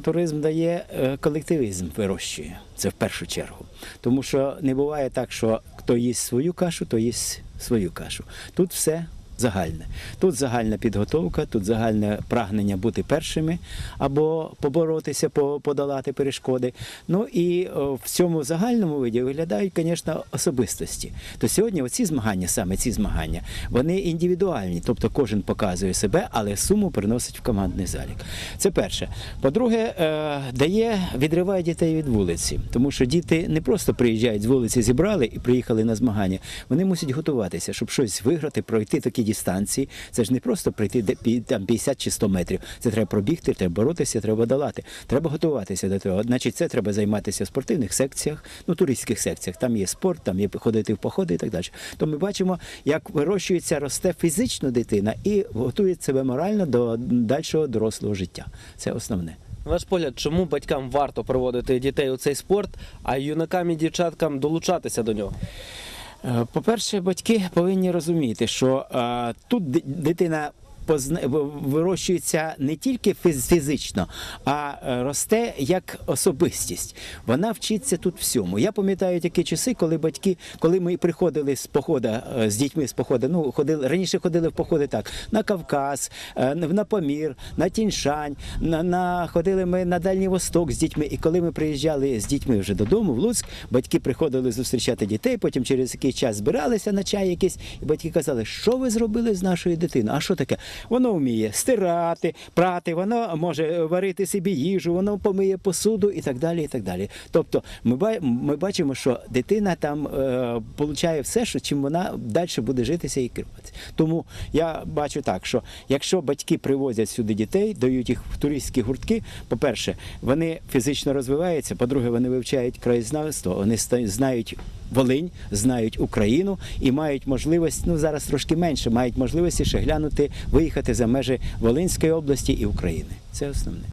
Туризм дає е, колективізм, вирощує. Це в першу чергу. Тому що не буває так, що хто їсть свою кашу, то їсть свою кашу. Тут все загальне. Тут загальна підготовка, тут загальне прагнення бути першими або поборотися, подолати перешкоди. Ну і в цьому загальному виді виглядають, звісно, особистості. То сьогодні оці змагання, саме ці змагання, вони індивідуальні, тобто кожен показує себе, але суму приносить в командний залік. Це перше. По-друге, е, дає, відриває дітей від вулиці, тому що діти не просто приїжджають з вулиці, зібрали і приїхали на змагання. Вони мусять готуватися, щоб щось виграти, пройти такі дистанції. Це ж не просто пі- там 50 чи 100 метрів. Це треба пробігти, треба боротися, треба долати. Треба готуватися до того. Значить, це треба займатися в спортивних секціях, ну туристських секціях. Там є спорт, там є ходити в походи і так далі. То ми бачимо, як вирощується, росте фізично дитина і готує себе морально до дальшого дорослого життя. Це основне. Ваш погляд, чому батькам варто приводити дітей у цей спорт, а юнакам і дівчаткам долучатися до нього? Е, По-перше, батьки повинні розуміти, що е, тут дитина вирощується не тільки фіз- фізично, а е, росте як особистість. Вона вчиться тут всьому. Я пам'ятаю такі часи, коли батьки, коли ми приходили з походу е, з дітьми з походу, ну ходили раніше ходили в походи так на Кавказ, е, на Памір, на Тіншань, на, на ходили ми на Дальній Восток з дітьми. І коли ми приїжджали з дітьми вже додому в Луцьк, батьки приходили зустрічати дітей, потім через якийсь час збиралися на чай якийсь, і батьки казали, що ви зробили з нашою дитиною? А що таке? Воно вміє стирати, прати, воно може варити собі їжу, воно помиє посуду і так далі. і так далі. Тобто ми, ба- ми бачимо, що дитина там е, получає все, що чим вона далі буде житися і керуватися. Тому я бачу так, що якщо батьки привозять сюди дітей, дають їх в туристські гуртки, по-перше, вони фізично розвиваються, по-друге, вони вивчають краєзнавство, вони знають Волинь, знають Україну і мають можливість, ну зараз трошки менше, мають можливості ще глянути, виїхати за межі Волинської області і України. Це основне.